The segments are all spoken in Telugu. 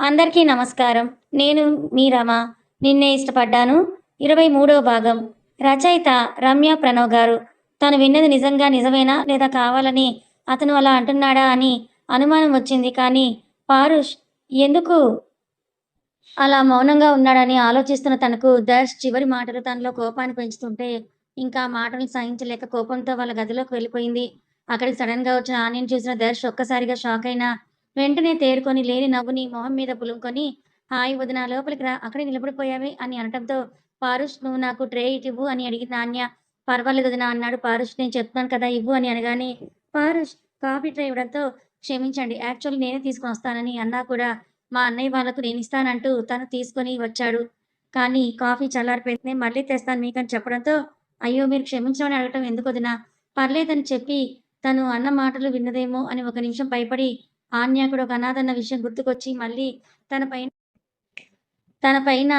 అందరికీ నమస్కారం. నేను మీ రమ. నిన్నే ఇష్టపడ్డాను. ఇరవై మూడవ భాగం. రచయిత రమ్య ప్రణవ్ గారు. తను విన్నది నిజంగా నిజమేనా లేదా కావాలని అతను అలా అంటున్నాడా అని అనుమానం వచ్చింది కానీ పారుష్ ఎందుకు అలా మౌనంగా ఉన్నాడని ఆలోచిస్తున్న తనకు దర్శ్ చివరి మాటలు తనలో కోపాన్ని పెంచుతుంటే ఇంకా మాటలు సహించలేక కోపంతో వాళ్ళ గదిలోకి వెళ్ళిపోయింది. అక్కడికి సడన్గా వచ్చిన ఆనియన్ చూసిన దర్శ్ ఒక్కసారిగా షాక్ అయినా వెంటనే తేరుకొని లేని నవ్వుని మొహం మీద పులుముకొని హాయ్ వదిన లోపలికి రా అక్కడే నిలబడిపోయావే అని అనటంతో పారుష్ నువ్వు నాకు ట్రే ఇటు ఇవ్వు అని అడిగి నాణ్య పర్వాలేదు వదిన అన్నాడు పారుష్ నేను చెప్తున్నాను కదా ఇవ్వు అని అనగానే పారుష్ కాఫీ ట్రే ఇవ్వడంతో క్షమించండి యాక్చువల్లీ నేనే తీసుకొని వస్తానని అన్నా కూడా మా అన్నయ్య వాళ్ళకు నేను ఇస్తానంటూ తను తీసుకొని వచ్చాడు. కానీ కాఫీ చల్లారిపోయింది మళ్ళీ తెస్తాను మీకని చెప్పడంతో అయ్యో మీరు క్షమించమని అడగటం ఎందుకు వదినా? పర్లేదని చెప్పి తను అన్న మాటలు విన్నదేమో అని ఒక నిమిషం భయపడి ఆన్య కూడా ఒక అనాథన్న విషయం గుర్తుకొచ్చి మళ్ళీ తన పైన తన పైన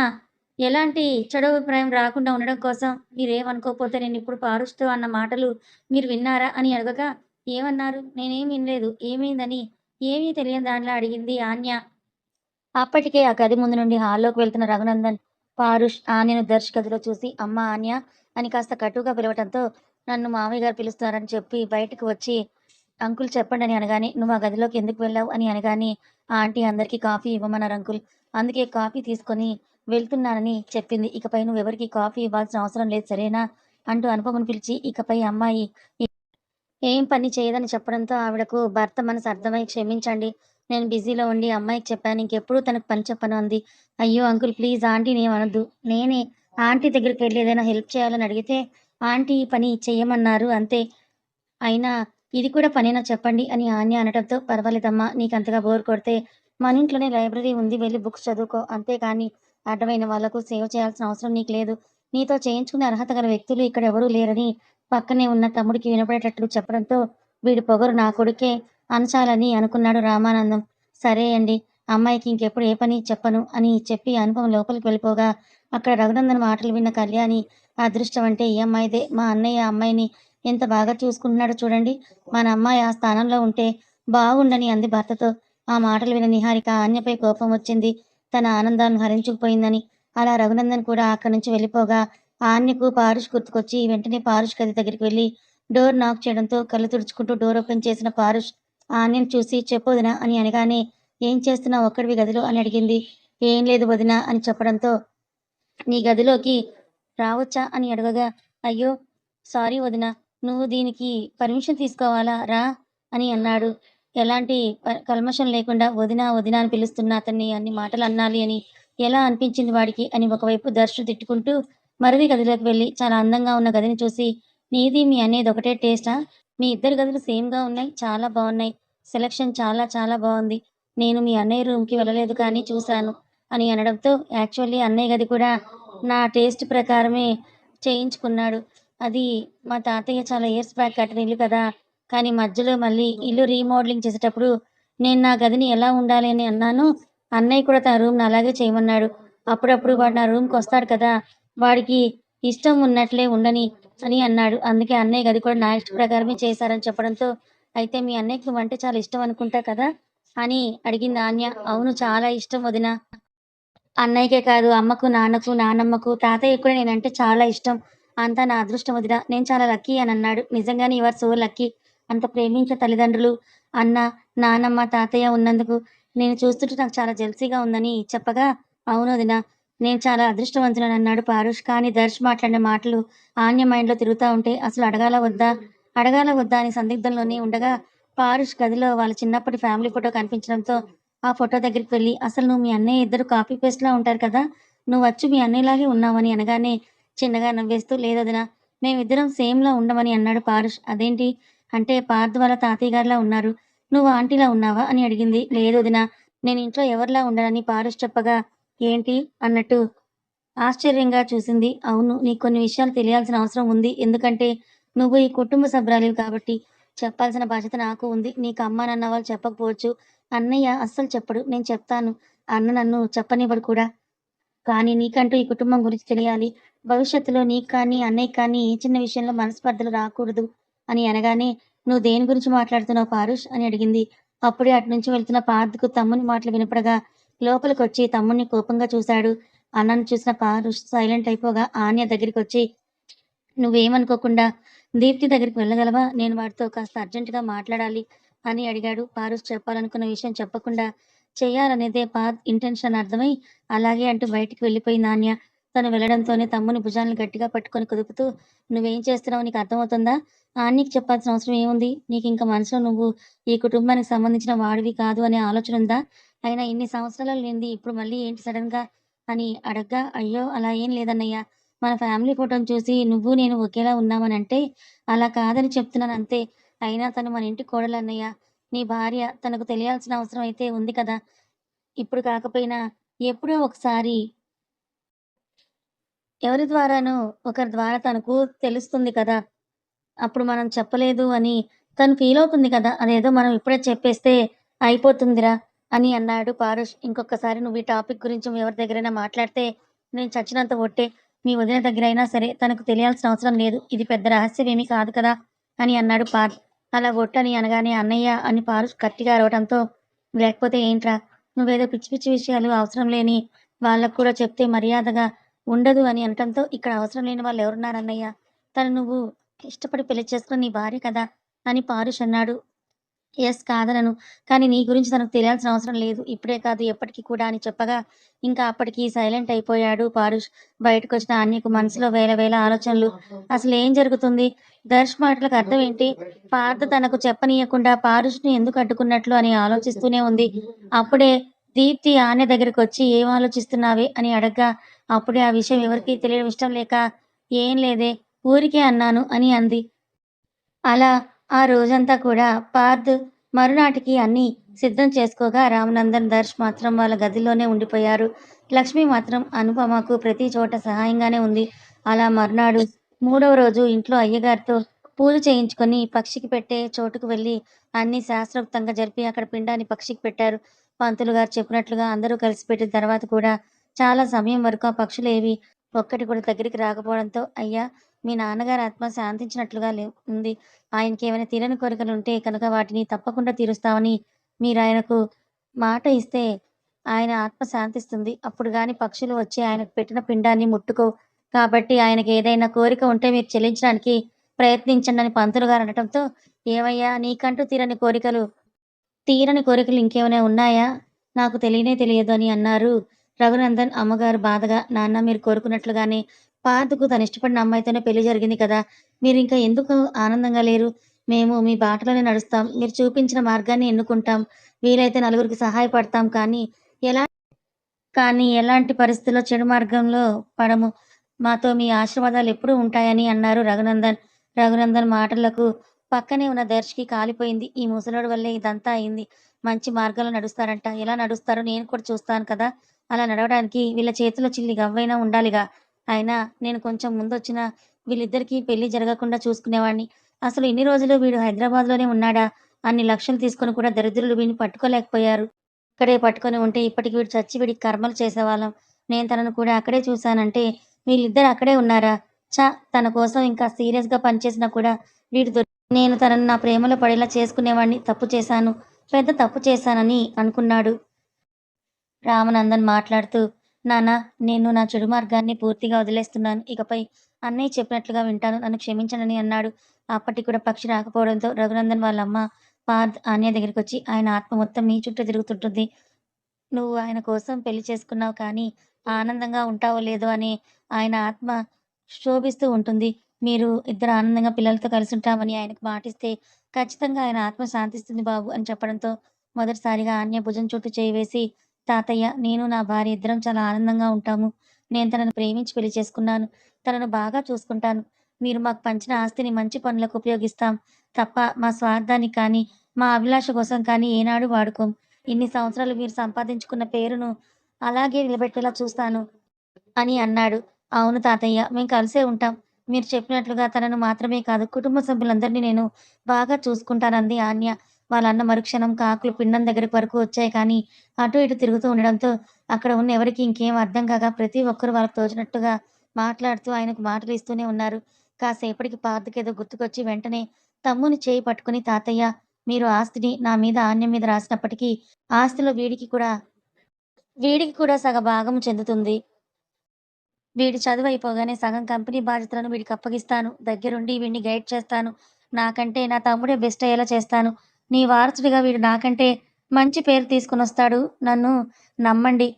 ఎలాంటి చెడు అభిప్రాయం రాకుండా ఉండడం కోసం మీరేమనుకోకపోతే నేను ఇప్పుడు పారుస్తూ అన్న మాటలు మీరు విన్నారా అని అడగగా ఏమన్నారు? నేనేం వినలేదు. ఏమైందని? ఏమీ తెలియని దానిలో అడిగింది ఆన్య అప్పటికే ఆ గది ముందు నుండి హాల్లోకి వెళ్తున్న రఘునందన్ పారుష్ ఆన్యను దర్శ్ గదిలో చూసి అమ్మ ఆన్య అని కాస్త కటుగా పిలవటంతో నన్ను మామయ్య గారు పిలుస్తున్నారని చెప్పి బయటకు వచ్చి అంకుల్ చెప్పండి అని అనగానే నువ్వు ఆ గదిలోకి ఎందుకు వెళ్ళావు? అని అనగానే ఆ ఆంటీ అందరికీ కాఫీ ఇవ్వమన్నారు అంకుల్. అందుకే కాఫీ తీసుకొని వెళ్తున్నానని చెప్పింది. ఇకపై నువ్వు ఎవరికి కాఫీ ఇవ్వాల్సిన అవసరం లేదు సరేనా? అంటూ అనుపమను పిలిచి ఇకపై అమ్మాయి ఏం పని చేయదని చెప్పడంతో ఆవిడకు భర్త మనసు అర్థమై క్షమించండి నేను బిజీలో ఉండి అమ్మాయికి చెప్పాను. ఇంకెప్పుడు తనకు పని చెప్పను అంది. అయ్యో అంకుల్ ప్లీజ్ ఆంటీని ఏమనొద్దు నేనే ఆంటీ దగ్గరికి వెళ్ళి ఏదైనా హెల్ప్ చేయాలని అడిగితే ఆంటీ ఈ పని చెయ్యమన్నారు అంతే. అయినా ఇది కూడా పనేనా చెప్పండి అని ఆన్య అనడంతో పర్వాలేదమ్మా నీకు అంతగా బోర్ కొడితే మన ఇంట్లోనే లైబ్రరీ ఉంది వెళ్ళి బుక్స్ చదువుకో అంతేకాని అడ్డమైన వాళ్ళకు సేవ్ చేయాల్సిన అవసరం నీకు లేదు. నీతో చేయించుకునే అర్హత గల వ్యక్తులు ఇక్కడ ఎవరూ లేరని పక్కనే ఉన్న తమ్ముడికి వినపడేటట్లు చెప్పడంతో వీడి పొగరు నా కొడుకే అనచాలని అనుకున్నాడు రామానందం. సరే అండి అమ్మాయికి ఇంకెప్పుడు ఏ పని చెప్పను అని చెప్పి అనుపమ లోపలికి వెళ్ళిపోగా అక్కడ రఘునందన్ మాటలు విన్న కళ్యాణి అదృష్టం అంటే ఈ అమ్మాయిదే. మా అన్నయ్య అమ్మాయిని ఎంత బాగా చూసుకుంటున్నాడో చూడండి. మన అమ్మాయి ఆ స్థానంలో ఉంటే బాగుండని అంది భర్తతో. ఆ మాటలు విన నిహారిక ఆన్యపై కోపం వచ్చింది. తన ఆనందాన్ని హరించుకుపోయిందని. అలా రఘునందన్ కూడా అక్కడి నుంచి వెళ్ళిపోగా ఆన్యకు పారుష్ గుర్తుకొచ్చి వెంటనే పారుష్ గది దగ్గరికి వెళ్ళి డోర్ నాక్ చేయడంతో కళ్ళు తుడుచుకుంటూ డోర్ ఓపెన్ చేసిన పారుష్ ఆన్యను చూసి చెప్పొదినా అని అనగానే ఏం చేస్తున్నావు ఒక్కడివి గదిలో అని అడిగింది. ఏం లేదు వదినా అని చెప్పడంతో నీ గదిలోకి రావచ్చా అని అడగగా అయ్యో సారీ వదినా నువ్వు దీనికి పర్మిషన్ తీసుకోవాలా? రా అని అన్నాడు. ఎలాంటి కల్మషం లేకుండా వదినా వదినా అని పిలుస్తున్న అతన్ని అన్ని మాటలు అన్నాలి అని ఎలా అనిపించింది వాడికి అని ఒకవైపు దర్శు తిట్టుకుంటూ మరది గదిలోకి వెళ్ళి చాలా అందంగా ఉన్న గదిని చూసి నీది మీ అనేది ఒకటే టేస్టా? మీ ఇద్దరు గదులు సేమ్గా ఉన్నాయి చాలా బాగున్నాయి. సెలక్షన్ చాలా చాలా బాగుంది. నేను మీ అన్నయ్య రూమ్కి వెళ్ళలేదు కానీ చూశాను అని అనడంతో యాక్చువల్లీ అన్నయ్య గది కూడా నా టేస్ట్ ప్రకారమే చేయించుకున్నాడు. అది మా తాతయ్య చాలా ఇయర్స్ బ్యాక్ కట్టిన ఇల్లు కదా. కానీ మధ్యలో మళ్ళీ ఇల్లు రీమోడలింగ్ చేసేటప్పుడు నేను నా గదిని ఎలా ఉండాలి అని అన్నాను. అన్నయ్య కూడా తన రూమ్ని అలాగే చేయమన్నాడు. అప్పుడప్పుడు వాడు నా రూమ్కి వస్తాడు కదా. వాడికి ఇష్టం ఉన్నట్లే ఉండని అని అన్నాడు. అందుకే అన్నయ్య గది కూడా నా ఇష్ట ప్రకారమే చేశారని చెప్పడంతో అయితే మీ అన్నయ్యకి నువ్వు అంటే చాలా ఇష్టం అనుకుంటా కదా? అని అడిగింది ఆన్య అవును చాలా ఇష్టం వదిన. అన్నయ్యకే కాదు అమ్మకు నాన్నకు నానమ్మకు తాతయ్య కూడా నేనంటే చాలా ఇష్టం. అంతా నా అదృష్టం వదిన. నేను చాలా లక్కీ అని అన్నాడు. నిజంగానే యువర్ సో లక్కీ. అంత ప్రేమించే తల్లిదండ్రులు అన్న నానమ్మ తాతయ్య ఉన్నందుకు నేను చూస్తుంటే నాకు చాలా జెల్సీగా ఉందని చెప్పగా అవును వదిన నేను చాలా అదృష్టవంతులని అన్నాడు పారుష్. కానీ దర్శ్ మాట్లాడిన మాటలు ఆన్య మైండ్లో తిరుగుతూ ఉంటే అసలు అడగాల వద్దా? అడగాల వద్దా అని సందిగ్ధంలోనే ఉండగా పారుష్ గదిలో వాళ్ళ చిన్నప్పటి ఫ్యామిలీ ఫోటో కనిపించడంతో ఆ ఫోటో దగ్గరికి వెళ్ళి అసలు నువ్వు మీ అన్నయ్య ఇద్దరు కాపీ పేస్ట్ లా ఉంటారు కదా? నువ్వు వచ్చి మీ అన్నయ్యలాగే ఉన్నావని అనగానే చిన్నగా నవ్వేస్తూ లేదదినా మేమిద్దరం సేమ్ లా ఉండమని అన్నాడు పారుష్. అదేంటి? అంటే పార్థ్ వాళ్ళ తాతయ్య గారిలా ఉన్నారు. నువ్వు ఆంటీలా ఉన్నావా? అని అడిగింది. లేదు వదినా నేను ఇంట్లో ఎవరిలా ఉండనని పారుష్ చెప్పగా ఏంటి? అన్నట్టు ఆశ్చర్యంగా చూసింది. అవును నీకు కొన్ని విషయాలు తెలియాల్సిన అవసరం ఉంది. ఎందుకంటే నువ్వు ఈ కుటుంబ సభ్యురాలివి కాబట్టి చెప్పాల్సిన బాధ్యత నాకు ఉంది. నీకు అమ్మ నాన్న వాళ్ళు చెప్పకపోవచ్చు. అన్నయ్య అస్సలు చెప్పడు. నేను చెప్తాను. అన్న నన్ను చెప్పనివ్వడు కూడా. కానీ నీకంటూ ఈ కుటుంబం గురించి తెలియాలి. భవిష్యత్తులో నీకు కానీ అన్నయ్య కానీ ఏ చిన్న విషయంలో మనస్పర్ధలు రాకూడదు అని అనగానే నువ్వు దేని గురించి మాట్లాడుతున్నావు పారుష్ అని అడిగింది అప్పుడే అటు నుంచి వెళ్తున్న పార్థకు తమ్ముని మాటలు వినపడగా లోపలికి వచ్చి తమ్ముణ్ణి కోపంగా చూశాడు. అన్నను చూసిన పారుష్ సైలెంట్ అయిపోగా ఆన్య దగ్గరికి వచ్చి నువ్వేమనుకోకుండా దీప్తి దగ్గరికి వెళ్ళగలవా? నేను వాడితో కాస్త అర్జెంటుగా మాట్లాడాలి అని అడిగాడు. పారుష్ చెప్పాలనుకున్న విషయం చెప్పకుండా చేయాలనేదే పార్థ్ ఇంటెన్షన్ అర్థమై అలాగే అంటూ బయటికి వెళ్ళిపోయింది ఆన్య. తను వెళ్ళడంతోనే తమ్ముని భుజాలను గట్టిగా పట్టుకొని కుదుపుతూ నువ్వేం చేస్తున్నావు నీకు అర్థమవుతుందా? ఆన్నికి చెప్పాల్సిన అవసరం ఏముంది? నీకు ఇంకా మనసులో నువ్వు ఈ కుటుంబానికి సంబంధించిన వాడివి కాదు అనే ఆలోచన ఉందా? అయినా ఇన్ని సంవత్సరాలు లేనిది ఇప్పుడు మళ్ళీ ఏంటి సడన్‌గా అని అడగ్గా అయ్యో! అలా ఏం లేదన్నయ్య. మన ఫ్యామిలీ ఫోటోని చూసి నువ్వు నేను ఒకేలా ఉన్నామని అంటే అలా కాదని చెప్తున్నాను అంతే. అయినా తను మన ఇంటి కోడలన్నయ్య. నీ భార్య. తనకు తెలియాల్సిన అవసరం అయితే ఉంది కదా! ఇప్పుడు కాకపోయినా ఎప్పుడో ఒకసారి ఎవరి ద్వారానో ఒకరి ద్వారా తనకు తెలుస్తుంది కదా! అప్పుడు మనం చెప్పలేదు అని తను ఫీల్ అవుతుంది కదా! అదేదో మనం ఇప్పుడే చెప్పేస్తే అయిపోతుందిరా అని అన్నాడు పారుష్. ఇంకొకసారి నువ్వు ఈ టాపిక్ గురించి ఎవరి దగ్గరైనా మాట్లాడితే నేను చచ్చినంత ఒట్టే. మీ వదిన దగ్గరైనా సరే తనకు తెలియాల్సిన అవసరం లేదు. ఇది పెద్ద రహస్యం ఏమీ కాదు కదా! అని అన్నాడు పార్ అలా ఒట్టని అనగానే అన్నయ్య అని పారుష్ గట్టిగా అరవడంతో లేకపోతే ఏంట్రా? నువ్వేదో పిచ్చి పిచ్చి విషయాలు అవసరం లేని వాళ్ళకు కూడా చెప్తే మర్యాదగా ఉండదు అని అనటంతో ఇక్కడ అవసరం లేని వాళ్ళు ఎవరున్నారన్నయ్య తను నువ్వు ఇష్టపడి పెళ్ళి చేసుకున్న నీ భార్య కదా! అని పారుష్ అన్నాడు. ఎస్ కాదనను. కానీ నీ గురించి తనకు తెలియాల్సిన అవసరం లేదు. ఇప్పుడే కాదు ఎప్పటికీ కూడా అని చెప్పగా ఇంకా అప్పటికి సైలెంట్ అయిపోయాడు పారుష్. బయటకొచ్చిన అన్యకు మనసులో వేల వేల ఆలోచనలు. అసలు ఏం జరుగుతుంది? దర్శ్ మాటలకు అర్థం ఏంటి? పార్థ తనకు చెప్పనీయకుండా పారుష్‌ని ఎందుకు అడ్డుకున్నట్లు అని ఆలోచిస్తూనే ఉంది. అప్పుడే దీప్తి ఆన్య దగ్గరకొచ్చి ఏం ఆలోచిస్తున్నావే? అని అడగ్గా అప్పుడే ఆ విషయం ఎవరికీ తెలియడం ఇష్టం లేక ఏం లేదే ఊరికే అన్నాను అని అంది. అలా ఆ రోజంతా కూడా పార్థ్ మరునాటికి అన్నీ సిద్ధం చేసుకోగా రామనందన్, దర్శ్ మాత్రం వాళ్ళ గదిలోనే ఉండిపోయారు. లక్ష్మి మాత్రం అనుపమకు ప్రతి చోట సహాయంగానే ఉంది. అలా మర్నాడు మూడవ రోజు ఇంట్లో అయ్యగారితో పూజ చేయించుకొని పక్షికి పెట్టే చోటుకు వెళ్ళి అన్ని శాస్త్రోక్తంగా జరిపి అక్కడ పిండాన్ని పక్షికి పెట్టారు. పంతులు గారు చెప్పినట్లుగా అందరూ కలిసి పెట్టిన తర్వాత కూడా చాలా సమయం వరకు ఆ పక్షులేవి ఒక్కటి కూడా దగ్గరికి రాకపోవడంతో అయ్యా! మీ నాన్నగారి ఆత్మ శాంతించినట్లుగా లే ఉంది. ఆయనకేమైనా తీరని కోరికలు ఉంటే కనుక వాటిని తప్పకుండా తీరుస్తామని మీరు ఆయనకు మాట ఇస్తే ఆయన ఆత్మ శాంతిస్తుంది. అప్పుడు గాని పక్షులు వచ్చి ఆయనకు పెట్టిన పిండాన్ని ముట్టుకో కాబట్టి ఆయనకి ఏదైనా కోరిక ఉంటే మీరు చెల్లించడానికి ప్రయత్నించండి అని పంతులు గారు అనటంతో ఏవయ్యా! నీకంటూ తీరని కోరికలు తీరని కోరికలు ఇంకేమైనా ఉన్నాయా? నాకు తెలియనే తెలియదు అని అన్నారు రఘునందన్ అమ్మగారు బాధగా. నాన్న మీరు కోరుకున్నట్లుగానే పాతకు తను ఇష్టపడిన అమ్మాయితోనే పెళ్ళి జరిగింది కదా! మీరు ఇంకా ఎందుకు ఆనందంగా లేరు? మేము మీ బాటలోనే నడుస్తాం. మీరు చూపించిన మార్గాన్ని ఎన్నుకుంటాం. వీలైతే నలుగురికి సహాయపడతాం కానీ ఎలా కానీ ఎలాంటి పరిస్థితుల్లో చెడు మార్గంలో పడము. మాతో మీ ఆశీర్వాదాలు ఎప్పుడూ ఉంటాయని అన్నారు రఘునందన్. రఘునందన్ మాటలకు పక్కనే ఉన్న దర్శికి కాలిపోయింది. ఈ ముసలోడి వల్లే ఇదంతా అయింది. మంచి మార్గంలో నడుస్తారంట. ఎలా నడుస్తారో నేను కూడా చూస్తాను కదా! అలా నడవడానికి వీళ్ళ చేతిలో చిల్లి గవ్వైనా ఉండాలిగా! అయినా నేను కొంచెం ముందొచ్చిన వీళ్ళిద్దరికీ పెళ్ళి జరగకుండా చూసుకునేవాడిని అసలు ఇన్ని రోజులు వీడు హైదరాబాద్‌లోనే ఉన్నాడా? అన్ని లక్షలు తీసుకొని కూడా దరిద్రులు వీడిని పట్టుకోలేకపోయారు. ఇక్కడే పట్టుకొని ఉంటే ఇప్పటికి వీడు చచ్చి వీడికి కర్మలు చేసేవాళ్ళం. నేను తనను కూడా అక్కడే చూశానంటే వీళ్ళిద్దరు అక్కడే ఉన్నారా? చా తన కోసం ఇంకా సీరియస్‌గా పనిచేసినా కూడా వీడు నేను తనను నా ప్రేమలో పడేలా చేసుకునేవాడిని తప్పు చేశాను. పెద్ద తప్పు చేశానని అనుకున్నాడు. రామనందన్ మాట్లాడుతూ నానా నేను నా చెడు మార్గాన్ని పూర్తిగా వదిలేస్తున్నాను. ఇకపై అన్నయ్య చెప్పినట్లుగా వింటాను. నన్ను క్షమించనని అన్నాడు. అప్పటికి కూడా పక్షి రాకపోవడంతో రఘునందన్ వాళ్ళ అమ్మ పార్థ్ ఆన్య దగ్గరికొచ్చి ఆయన ఆత్మ మొత్తం నీ చుట్టూ తిరుగుతుంటుంది. నువ్వు ఆయన కోసం పెళ్ళి చేసుకున్నావు కానీ ఆనందంగా ఉంటావో లేదో అని ఆయన ఆత్మ శోభిస్తూ ఉంటుంది. మీరు ఇద్దరు ఆనందంగా పిల్లలతో కలిసి ఉంటామని ఆయనకు మాటిస్తే ఖచ్చితంగా ఆయన ఆత్మ శాంతిస్తుంది బాబు అని చెప్పడంతో మొదటిసారిగా ఆన్య భుజం చుట్టూ చేయి వేసి తాతయ్య నేను నా భార్య ఇద్దరం చాలా ఆనందంగా ఉంటాము. నేను తనను ప్రేమించి పెళ్ళి చేసుకున్నాను. తనను బాగా చూసుకుంటాను. మీరు మాకు పంచిన ఆస్తిని మంచి పనులకు ఉపయోగిస్తాం తప్ప మా స్వార్థానికి కానీ, మా అభిలాష కోసం కానీ ఏనాడు వాడుకోం. ఇన్ని సంవత్సరాలు మీరు సంపాదించుకున్న పేరును అలాగే నిలబెట్టేలా చూస్తాను అని అన్నాడు. అవును తాతయ్య మేము కలిసే ఉంటాం. మీరు చెప్పినట్లుగా తనను మాత్రమే కాదు కుటుంబ సభ్యులందరినీ నేను బాగా చూసుకుంటానంది ఆన్య. వాళ్ళన్న మరుక్షణం కాకులు పిండం దగ్గర వరకు వచ్చాయి కానీ అటు ఇటు తిరుగుతూ ఉండడంతో అక్కడ ఉన్న ఎవరికి ఇంకేం అర్థం కాక ప్రతి ఒక్కరు వాళ్ళకు తోచినట్టుగా మాట్లాడుతూ ఆయనకు మాటలు ఇస్తూనే ఉన్నారు. కాసేపటికి పాతకేదో గుర్తుకొచ్చి వెంటనే తమ్ముని చేయి పట్టుకుని తాతయ్య మీరు ఆస్తిని నా మీద ఆన్యం మీద రాసినప్పటికీ ఆస్తిలో వీడికి కూడా వీడికి కూడా సగ భాగం చెందుతుంది. వీడి చదువు అయిపోగానే సగం కంపెనీ బాధ్యతలను వీడికి అప్పగిస్తాను. దగ్గరుండి వీడిని గైడ్ చేస్తాను. నాకంటే నా తమ్ముడే బెస్ట్ అయ్యేలా చేస్తాను. నీ వారసుడిగా వీడు నాకంటే మంచి పేరు తీసుకొనొస్తాడు. నన్ను నమ్మండి.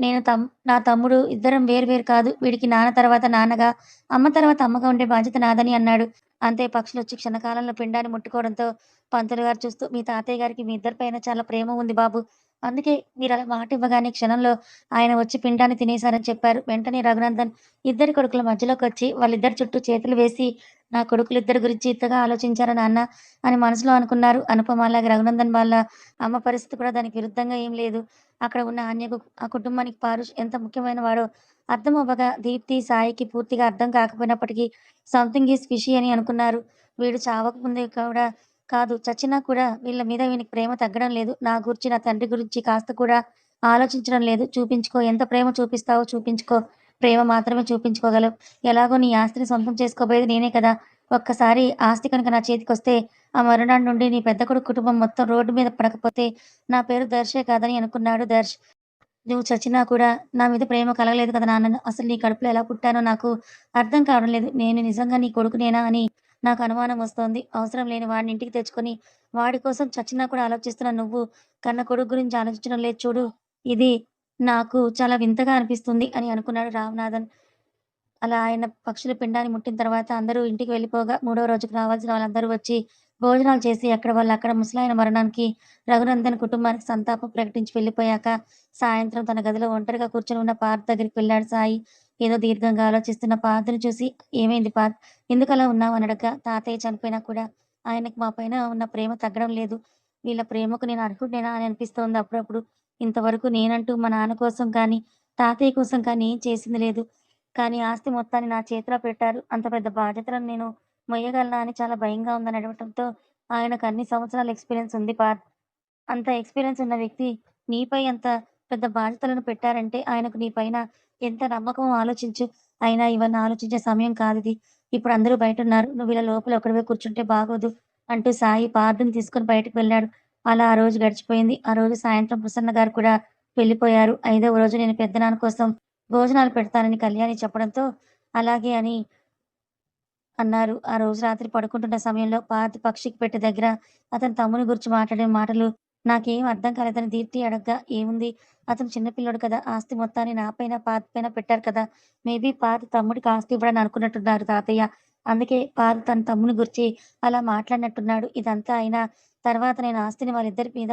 నేను తమ్ నా తమ్ముడు ఇద్దరం వేరు వేరు కాదు. వీడికి నాన్న తర్వాత నాన్నగా, అమ్మ తర్వాత అమ్మగా ఉండే బాధ్యత నాదని అన్నాడు. అంతే పక్షులు వచ్చి క్షణకాలంలో పిండాన్ని ముట్టుకోవడంతో పంతులు గారు చూస్తూ మీ తాతయ్య గారికి మీ ఇద్దరిపైన చాలా ప్రేమ ఉంది బాబు. అందుకే మీరు అలా మాట ఇవ్వగానే క్షణంలో ఆయన వచ్చి పిండాన్ని తినేశారని చెప్పారు. వెంటనే రఘునందన్ ఇద్దరి కొడుకుల మధ్యలోకి వచ్చి వాళ్ళిద్దరి చుట్టూ చేతులు వేసి నా కొడుకులు ఇద్దరు గురించి ఇంతగా ఆలోచించారా నాన్న అని మనసులో అనుకున్నారు. అనుపమ అలాగే రఘునందన్ వాళ్ళ అమ్మ పరిస్థితి కూడా దానికి విరుద్ధంగా ఏం లేదు. అక్కడ ఉన్న ఆన్యకు ఆ కుటుంబానికి పారుష్ ఎంత ముఖ్యమైన వాడో అర్థం అవ్వగా దీప్తి, సాయికి పూర్తిగా అర్థం కాకపోయినప్పటికీ సంథింగ్ ఈజ్ ఫిషీ అని అనుకున్నారు. వీడు చావకముందే కూడా కాదు చచ్చినా కూడా వీళ్ళ మీద వీనికి ప్రేమ తగ్గడం లేదు. నా గురించి నా తండ్రి గురించి కాస్త కూడా ఆలోచించడం లేదు. చూపించుకో ఎంత ప్రేమ చూపిస్తావో చూపించుకో. ప్రేమ మాత్రమే చూపించుకోగలవు. ఎలాగో నీ ఆస్తిని సొంతం చేసుకోబోయేది నేనే కదా! ఒక్కసారి ఆస్తి కనుక నా చేతికొస్తే ఆ మరునాడు నుండి నీ పెద్ద కొడుకు కుటుంబం మొత్తం రోడ్డు మీద పడకపోతే నా పేరు దర్శే కాదని అనుకున్నాడు దర్శ్. నువ్వు చచ్చినా కూడా నా మీద ప్రేమ కలగలేదు కదా నాన్న! అసలు నీ కడుపులో ఎలా పుట్టానో నాకు అర్థం కావడం లేదు. నేను నిజంగా నీ కొడుకునేనా అని నాకు అనుమానం వస్తోంది. అవసరం లేని వాడిని ఇంటికి తెచ్చుకొని వాడి కోసం చచ్చినా కూడా ఆలోచిస్తున్న నువ్వు కన్న కొడుకు గురించి ఆలోచించడం లేదు చూడు. ఇది నాకు చాలా వింతగా అనిపిస్తుంది అని అనుకున్నాడు రామనాథన్. అలా ఆయన పక్షుల పిండాన్ని ముట్టిన తర్వాత అందరూ ఇంటికి వెళ్ళిపోగా మూడో రోజుకి రావాల్సిన వాళ్ళందరూ వచ్చి భోజనాలు చేసి ఎక్కడ వాళ్ళక్కడ ముసలాయన మరణానికి రఘునందన్ కుటుంబానికి సంతాపం ప్రకటించి వెళ్ళిపోయాక సాయంత్రం తన గదిలో ఒంటరిగా కూర్చొని ఉన్న పార్థ్ దగ్గరికి వెళ్ళాడు సాయి. ఏదో దీర్ఘంగా ఆలోచిస్తున్న పార్థను చూసి "ఏమైంది పార్థ్? ఎందుకలా ఉన్నావు?" అని "తాతయ్య చనిపోయినా కూడా ఆయనకు మా పైన ఉన్న ప్రేమ తగ్గడం లేదు. వీళ్ళ ప్రేమకు నేను అర్హుడేనా అని అనిపిస్తోంది అప్పుడప్పుడు. ఇంతవరకు నేనంటూ మా నాన్న కోసం కానీ, తాతయ్య కోసం కానీ ఏం చేసింది లేదు. కానీ ఆస్తి మొత్తాన్ని నా చేతిలో పెట్టారు. అంత పెద్ద బాధ్యతలను నేను మొయ్యగలనా అని చాలా భయంగా ఉందని అడగటంతో ఆయనకు అన్ని సంవత్సరాల ఎక్స్‌పీరియన్స్ ఉంది పార్థ్. అంత ఎక్స్‌పీరియన్స్ ఉన్న వ్యక్తి నీపై అంత పెద్ద బాధ్యతలను పెట్టారంటే ఆయనకు నీ పైన ఎంత నమ్మకం ఆలోచించు. అయినా ఇవన్నీ ఆలోచించే సమయం కాదు ఇది ఇప్పుడు అందరూ బయట ఉన్నారు నువ్వు ఇలా లోపల ఒక్కడివే కూర్చుంటే బాగోదు" అంటూ సాయి పార్థ్‌ని తీసుకొని బయటకు వెళ్ళాడు. అలా ఆ రోజు గడిచిపోయింది. ఆ రోజు సాయంత్రం ప్రసన్న గారు కూడా వెళ్ళిపోయారు. ఐదవ రోజు నేను పెద్దనాన్న కోసం భోజనాలు పెడతానని కళ్యాణి చెప్పడంతో అలాగే అని అన్నారు. ఆ రోజు రాత్రి పడుకుంటున్న సమయంలో పార్థ్ పక్షికి పెట్టే దగ్గర అతని తమ్ముని గురించి మాట్లాడే మాటలు నాకేం అర్థం కాలేదని దీప్తి అడగ్గా "ఏముంది? అతను చిన్న పిల్లోడు కదా! ఆస్తి మొత్తాన్ని నా పైన, పాత పైన పెట్టారు కదా! మేబీ పాత తమ్ముడికి ఆస్తి ఇవ్వడని అనుకున్నట్టున్నారు తాతయ్య. అందుకే పాత తన తమ్ముని గురించి అలా మాట్లాడినట్టున్నాడు. ఇదంతా అయినా తర్వాత నేను ఆస్తిని వాళ్ళిద్దరి మీద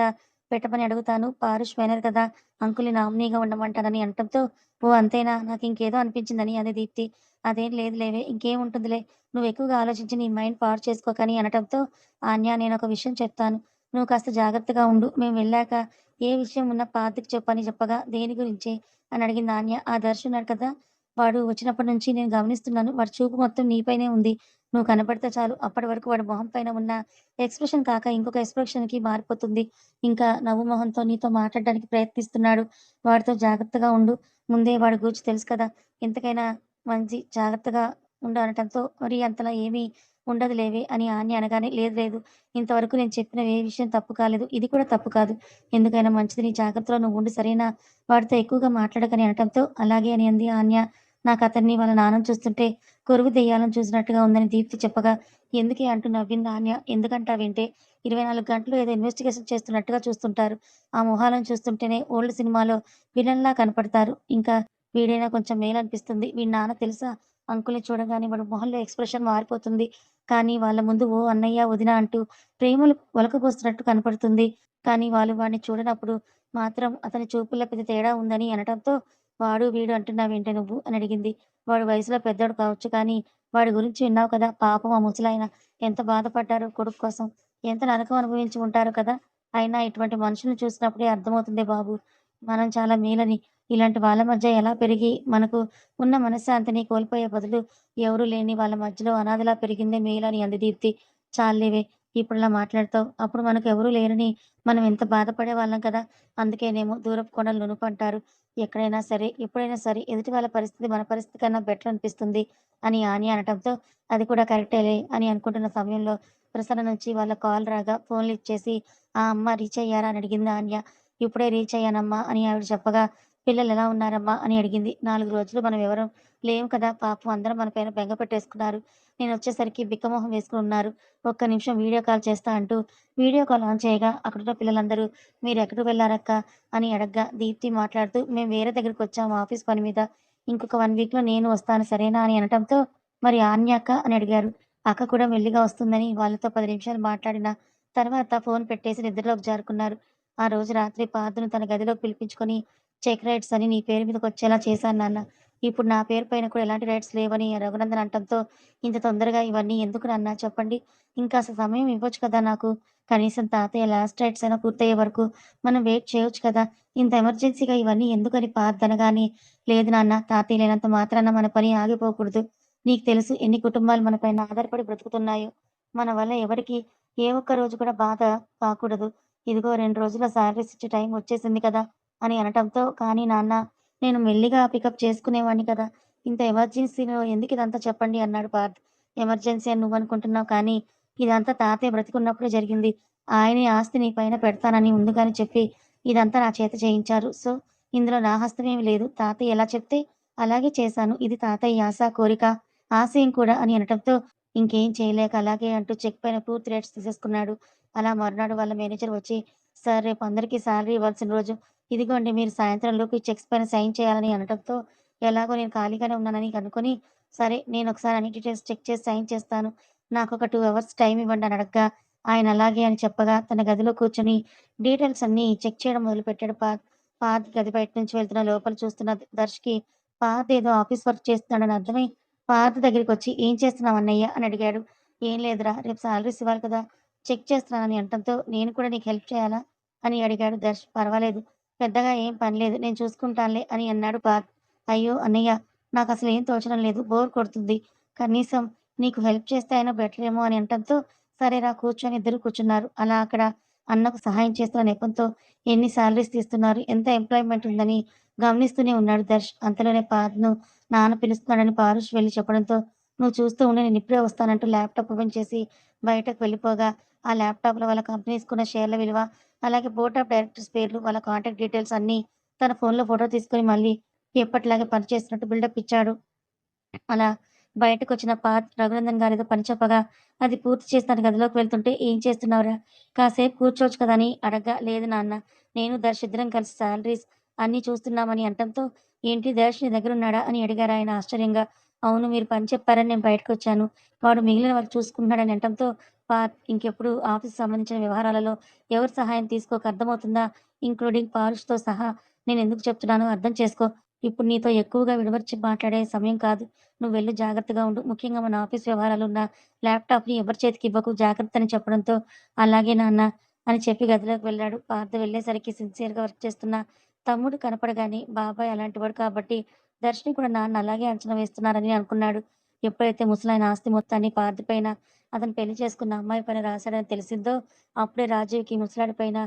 పెట్టమని అడుగుతాను. పారుష్ మైనర్ కదా! అంకుల్‌ని నామినీగా ఉండమంటానని" అనటంతో "ఓ అంతేనా? నాకు ఇంకేదో అనిపించిందని" అది దీప్తి. "అదేం లేదు లేవే ఇంకేం ఉంటుందిలే నువ్వు ఎక్కువగా ఆలోచించి నీ మైండ్ పాడు చేసుకోకని" అనటంతో "ఆన్య నేను ఒక విషయం చెప్తాను. నువ్వు కాస్త జాగ్రత్తగా ఉండు. మేము వెళ్ళాక ఏ విషయం ఉన్నా పాతికి చెప్పని చెప్పగా "దేని గురించే?" అని అడిగింది ఆన్య. "ఆ దర్శ్ ఉన్నాడు కదా! వాడు వచ్చినప్పటి నుంచి నేను గమనిస్తున్నాను. వాడి చూపు మొత్తం నీపైనే ఉంది. నువ్వు కనపడితే చాలు అప్పటి వరకు వాడి మొహం పైన ఉన్న ఎక్స్‌ప్రెషన్ కాక ఇంకొక ఎక్స్ప్రెషన్కి మారిపోతుంది. ఇంకా నవ్వు మొహంతో నీతో మాట్లాడడానికి ప్రయత్నిస్తున్నాడు. వాడితో జాగ్రత్తగా ఉండు. ముందే వాడి గూర్చి తెలుసు కదా! ఎంతకైనా మంచి జాగ్రత్తగా ఉండు" అనటంతో "మరి అంతలా ఏమీ ఉండదు లేవే అని ఆన్య అనగానే "లేదు లేదు. ఇంతవరకు నేను చెప్పిన ఏ విషయం తప్పు కాలేదు. ఇది కూడా తప్పు కాదు. ఎందుకైనా మంచిది నీ జాగ్రత్తలో నువ్వు ఉండి సరేనా? వాడితో ఎక్కువగా మాట్లాడకని" అనటంతో "అలాగే" అని అంది ఆన్య. నాకు అతన్ని వాళ్ళ నాన్న చూస్తుంటే కొరువు దెయ్యాలను చూసినట్టుగా ఉందని" దీప్తి చెప్పగా "ఎందుకే?" అంటూ నవ్వింది ఆన్య. "ఎందుకంటావేంటే? 24 గంటలు ఏదో ఇన్వెస్టిగేషన్ చేస్తున్నట్టుగా చూస్తుంటారు. ఆ మొహాలను చూస్తుంటేనే ఓల్డ్ సినిమాలో విలన్‌లా కనపడతారు. ఇంకా వీడైనా కొంచెం మేలనిపిస్తుంది. వీడి నాన్న తెలుసా? అంకుల్‌ని చూడగానే వాడి మొహంలో ఎక్స్‌ప్రెషన్ మారిపోతుంది. కానీ వాళ్ళ ముందు ఓ అన్నయ్య, వదిన అంటూ ప్రేమలు ఒలకబోస్తున్నట్టు కనపడుతుంది. కానీ వాళ్ళు వాడిని చూడనప్పుడు మాత్రం అతని చూపుల్లో పెద్ద తేడా ఉందని" అనటంతో "వాడు, వీడు అంటున్నావేంటే నువ్వు?" అని అడిగింది. "వాడు వయసులో పెద్దోడు కావచ్చు. కానీ వాడి గురించి విన్నావు కదా! పాపం ఆ ముసలాయన ఎంత బాధపడ్డారు కొడుకు కోసం. ఎంత నరకం అనుభవించి ఉంటారు కదా! అయినా ఇటువంటి మనుషులను చూసినప్పుడే అర్థమవుతుంది బాబు మనం చాలా మేలని. ఇలాంటి వాళ్ళ మధ్య ఎలా పెరిగి మనకు ఉన్న మనశ్శాంతిని కోల్పోయే బదులు ఎవరు లేని వాళ్ళ మధ్యలో అనాథలా పెరిగిందే మేలు" అని అంది దీప్తి. ఇప్పుడులా ఇప్పుడిలా మాట్లాడతావు. అప్పుడు మనకు ఎవరూ లేరని మనం ఎంత బాధపడేవాళ్ళం కదా! అందుకేనేమో దూరపు కొండలు నునుపంటారు. ఎక్కడైనా సరే, ఎప్పుడైనా సరే ఎదుటి వాళ్ళ పరిస్థితి మన పరిస్థితి కన్నా బెటర్ అనిపిస్తుంది" అని ఆని అనటంతో "అది కూడా కరెక్టేలే" అని అనుకుంటున్న సమయంలో ప్రసన్న నుంచి వాళ్ళ కాల్ రాగా ఫోన్ ఇచ్చేసి "ఆ అమ్మ రీచ్ అయ్యారా?" అని అడిగింది ఆన్య. ఇప్పుడే రీచ్ అయ్యానమ్మా అని ఆవిడ చెప్పగా పిల్లలు ఎలా ఉన్నారమ్మా అని అడిగింది నాలుగు రోజులు మనం ఎవరం లేవు కదా పాపం. అందరం మన పైన బెంగ పెట్టేసుకున్నారు. నేను వచ్చేసరికి బిక్కమోహం వేసుకుని ఉన్నారు. ఒక్క నిమిషం వీడియో కాల్ చేస్తా అంటూ వీడియో కాల్ ఆన్ చేయగా అక్కడున్న పిల్లలందరూ మీరు ఎక్కడికి వెళ్ళారక్క? అని అడగ్గా దీప్తి మాట్లాడుతూ మేము వేరే దగ్గరికి వచ్చాము ఆఫీస్ పని మీద. ఇంకొక వన్ వీక్లో నేను వస్తాను సరేనా? అని అనటంతో మరి ఆన్య అక్క? అని అడిగారు. అక్క కూడా మెల్లిగా వస్తుందని వాళ్ళతో పది నిమిషాలు మాట్లాడిన తర్వాత ఫోన్ పెట్టేసి నిద్రలోకి జారుకున్నారు. ఆ రోజు రాత్రి పాదును తన గదిలోకి పిలిపించుకొని చెక్ రైట్స్ అని నీ పేరు మీదకి వచ్చేలా చేశాను నాన్న. ఇప్పుడు నా పేరు పైన కూడా ఎలాంటి రైట్స్ లేవని రఘునందన్ అంటంతో ఇంత తొందరగా ఇవన్నీ ఎందుకు నాన్న చెప్పండి? ఇంకా అసలు సమయం ఇవ్వచ్చు కదా నాకు. కనీసం తాతయ్య లాస్ట్ రైట్స్ అయినా పూర్తయ్యే వరకు మనం వెయిట్ చేయొచ్చు కదా. ఇంత ఎమర్జెన్సీగా ఇవన్నీ ఎందుకని పాద్దనగాని లేదు నాన్న తాతయ్య లేనంత మాత్రాన మన పని ఆగిపోకూడదు. నీకు తెలుసు ఎన్ని కుటుంబాలు మన పైన ఆధారపడి బ్రతుకుతున్నాయో. మన వల్ల ఎవరికి ఏ ఒక్క రోజు కూడా బాధ కాకూడదు. ఇదిగో రెండు రోజుల శాలరీస్ ఇచ్చే టైం వచ్చేసింది కదా అని అనటంతో కానీ నాన్న నేను మెల్లిగా పికప్ చేసుకునేవాడిని కదా. ఇంత ఎమర్జెన్సీలో ఎందుకు ఇదంతా చెప్పండి అన్నాడు పార్థ్. ఎమర్జెన్సీ అని నువ్వు అనుకుంటున్నావు కానీ ఇదంతా తాతయ్య బ్రతికున్నప్పుడే జరిగింది. ఆయనే ఆస్తి నీ పైన పెడతానని ముందుగానే చెప్పి ఇదంతా నా చేత చేయించారు. సో ఇందులో నా హస్తమేమి లేదు. తాతయ్య ఎలా చెప్తే అలాగే చేశాను. ఇది తాతయ్య ఆశ కోరిక ఆశయం కూడా అని అనటంతో ఇంకేం చేయలేక అలాగే అంటూ చెక్ పైన పూర్తి రేట్స్ తీసేసుకున్నాడు. అలా మరునాడు వాళ్ళ మేనేజర్ వచ్చి సార్ రేపు అందరికీ శాలరీ ఇవ్వాల్సిన రోజు ఇదిగోండి మీరు సాయంత్రంలోకి చెక్స్ పైన సైన్ చేయాలని అనడంతో ఎలాగో నేను ఖాళీగానే ఉన్నానని అనుకుని సరే నేను ఒకసారి అన్ని డీటెయిల్స్ చెక్ చేసి సైన్ చేస్తాను. నాకు ఒక టూ అవర్స్ టైం ఇవ్వండి అని అడగ్గా ఆయన అలాగే అని చెప్పగా తన గదిలో కూర్చొని డీటెయిల్స్ అన్ని చెక్ చేయడం మొదలుపెట్టాడు పా పాత గది బయట నుంచి వెళ్తున్న లోపల చూస్తున్న దర్శకి పాత ఏదో ఆఫీస్ వర్క్ చేస్తున్నాడని అర్థమై పాత దగ్గరికి వచ్చి ఏం చేస్తున్నావు అన్నయ్య? అని అడిగాడు. ఏం లేదురా రేపు సాలరీస్ ఇవ్వాలి కదా చెక్ చేస్తున్నానని అంటంతో నేను కూడా నీకు హెల్ప్ చేయాలా? అని అడిగాడు దర్శ్. పర్వాలేదు పెద్దగా ఏం పని లేదు. నేను చూసుకుంటానులే అని అన్నాడు పాత్ అయ్యో అన్నయ్య నాకు అసలు ఏం తోచడం లేదు. బోర్ కొడుతుంది. కనీసం నీకు హెల్ప్ చేస్తే అయినా బెటర్ ఏమో అని అనటంతో సరేరా కూర్చొని ఇద్దరు కూర్చున్నారు. అలా అక్కడ అన్నకు సహాయం చేస్తున్న నెపంతో ఎన్ని సాలరీస్ తీస్తున్నారు? ఎంత ఎంప్లాయ్మెంట్ ఉందని గమనిస్తూనే ఉన్నాడు దర్శ్. అంతలోనే పాత్ను నాన్న పిలుస్తున్నాడని పారుష్ వెళ్ళి చెప్పడంతో నువ్వు చూస్తూ ఉండి నేను ఇప్పుడే వస్తానంటూ ల్యాప్టాప్ ఓపెన్ చేసి బయటకు వెళ్ళిపోగా ఆ ల్యాప్టాప్లో వాళ్ళ కంపెనీస్కున్న షేర్ల విలువ అలాగే బోర్డ్ ఆఫ్ డైరెక్టర్స్ పేర్లు వాళ్ళ కాంటాక్ట్ డీటెయిల్స్ అన్నీ తన ఫోన్లో ఫోటో తీసుకొని మళ్ళీ ఎప్పటిలాగే పనిచేస్తున్నట్టు బిల్డప్ ఇచ్చాడు. అలా బయటకు వచ్చిన పాత్ రఘునందన్ గారు ఏదో పని చెప్పగా అది పూర్తి చేసి తన గదిలోకి వెళ్తుంటే ఏం చేస్తున్నావురా? కాసేపు కూర్చోవచ్చు కదా అని అడగ్గా లేదు నాన్న నేను దర్శిద్దరం కలిసి శాలరీస్ అన్నీ చూస్తున్నామని అనటంతో ఏంటి దర్శిని దగ్గర ఉన్నాడా అని అడిగారు ఆయన ఆశ్చర్యంగా. అవును మీరు పని చెప్పారని నేను బయటకు వచ్చాను. వాడు మిగిలిన వారు చూసుకుంటున్నాడని అంటంతో పాత్ ఇంకెప్పుడు ఆఫీస్ సంబంధించిన వ్యవహారాలలో ఎవరి సహాయం తీసుకోక అర్థమవుతుందా? ఇంక్లూడింగ్ పారుష్తో సహా నేను ఎందుకు చెప్తున్నానో అర్థం చేసుకో. ఇప్పుడు నీతో ఎక్కువగా విడమర్చి మాట్లాడే సమయం కాదు. నువ్వు వెళ్ళి జాగ్రత్తగా ఉండు. ముఖ్యంగా మన ఆఫీస్ వ్యవహారాలు ఉన్న ల్యాప్టాప్ని ఎవరి చేతికి ఇవ్వకు జాగ్రత్త అని చెప్పడంతో అలాగే నాన్న అని చెప్పి గదిలోకి వెళ్ళాడు. పార్థ వెళ్ళేసరికి సిన్సియర్గా వర్క్ చేస్తున్న తమ్ముడు కనపడగానే బాబాయ్ అలాంటి వాడు కాబట్టి దర్శని కూడా నాన్న అలాగే అంచనా వేస్తున్నారని అనుకున్నాడు. ఎప్పుడైతే ముసలాయన ఆస్తి మొత్తాన్ని పార్థ పైన అతను పెళ్ళి చేసుకున్న అమ్మాయి పైన రాశాడని తెలిసిందో అప్పుడే రాజీవ్కి ముసలాడి పైన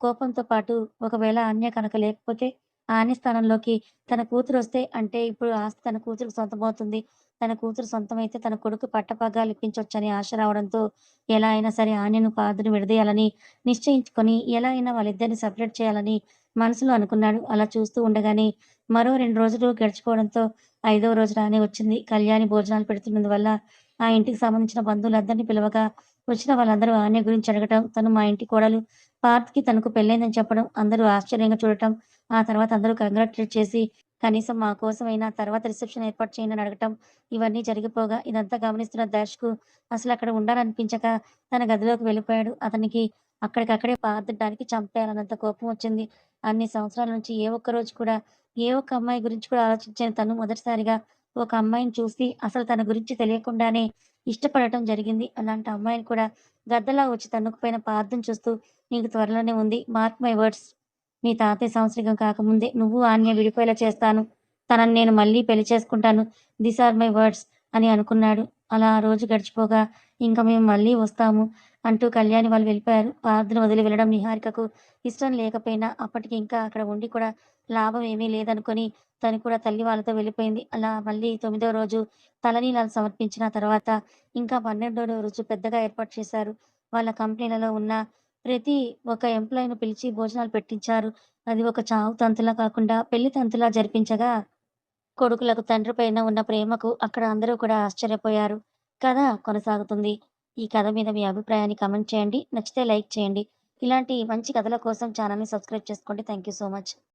కోపంతో పాటు ఒకవేళ అన్య కనుక లేకపోతే ఆని స్థానంలోకి తన కూతురు వస్తే అంటే ఇప్పుడు ఆస్తి తన కూతురికి సొంతమవుతుంది. తన కూతురు సొంతమైతే తన కొడుకు పట్టపగ్గాలు ఇప్పించొచ్చని ఆశ రావడంతో ఎలా అయినా సరే ఆన్యను పాదును విడదీయాలని నిశ్చయించుకొని ఎలా అయినా వాళ్ళిద్దరిని సపరేట్ చేయాలని మనసులో అనుకున్నాడు. అలా చూస్తూ ఉండగానే మరో రెండు రోజులు గడిచిపోవడంతో ఐదవ రోజు రానే వచ్చింది. కళ్యాణి భోజనాలు పెడుతున్నందువల్ల ఆ ఇంటికి సంబంధించిన బంధువులందరినీ పిలవగా వచ్చిన వాళ్ళందరూ ఆన్య గురించి అడగటం తను మా ఇంటి కోడలు పార్థ్కి తనకు పెళ్ళైందని చెప్పడం అందరూ ఆశ్చర్యంగా చూడటం ఆ తర్వాత అందరూ కంగ్రాచులేట్ చేసి కనీసం మా కోసమైనా తర్వాత రిసెప్షన్ ఏర్పాటు చేయని అడగటం ఇవన్నీ జరిగిపోగా ఇదంతా గమనిస్తున్న దర్శకు అసలు అక్కడ ఉండాలనిపించక తన గదిలోకి వెళ్ళిపోయాడు. అతనికి అక్కడికక్కడే పాతడానికి చంపేయాలన్నంత కోపం వచ్చింది. అన్ని సంవత్సరాల నుంచి ఏ ఒక్క రోజు కూడా ఏ ఒక్క అమ్మాయి గురించి కూడా ఆలోచించిన తను మొదటిసారిగా ఒక అమ్మాయిని చూసి అసలు తన గురించి తెలియకుండానే ఇష్టపడటం జరిగింది. అలాంటి అమ్మాయిని కూడా గద్దలా వచ్చి తన్నుకుపోయిన పార్థం చూస్తూ నీకు త్వరలోనే ఉంది. Mark my words. మీ తాతయ్య సంవత్సరికం కాకముందే నువ్వు ఆన్య విడిపోయేలా చేస్తాను. తనని నేను మళ్ళీ పెళ్ళి చేసుకుంటాను. దిస్ ఆర్ మై వర్డ్స్ అని అనుకున్నాడు. అలా ఆ రోజు గడిచిపోగా ఇంకా మేము మళ్ళీ వస్తాము అంటూ కళ్యాణి వాళ్ళు వెళ్ళిపోయారు. పార్థను వదిలి వెళ్ళడం నిహారికకు ఇష్టం లేకపోయినా అప్పటికి ఇంకా అక్కడ ఉండి కూడా లాభం ఏమీ లేదనుకొని తను కూడా తల్లి వాళ్ళతో వెళ్ళిపోయింది. అలా మళ్ళీ తొమ్మిదో రోజు తలనీలాలు సమర్పించిన తర్వాత ఇంకా పన్నెండో రోజు పెద్దగా ఏర్పాటు చేశారు. వాళ్ళ కంపెనీలలో ఉన్న ప్రతి ఒక ఎంప్లాయీని పిలిచి భోజనాలు పెట్టించారు. అది ఒక చావు తంతులా కాకుండా పెళ్ళి తంతులా జరిపించగా, కొడుకులకు తండ్రి పైన ఉన్న ప్రేమకు అక్కడ అందరూ కూడా ఆశ్చర్యపోయారు. కథ కొనసాగుతుంది. ఈ కథ మీద మీ అభిప్రాయాన్ని కమెంట్ చేయండి. నచ్చితే లైక్ చేయండి. ఇలాంటి మంచి కథల కోసం ఛానల్‌ని సబ్స్క్రైబ్ చేసుకోండి. Thank you so much.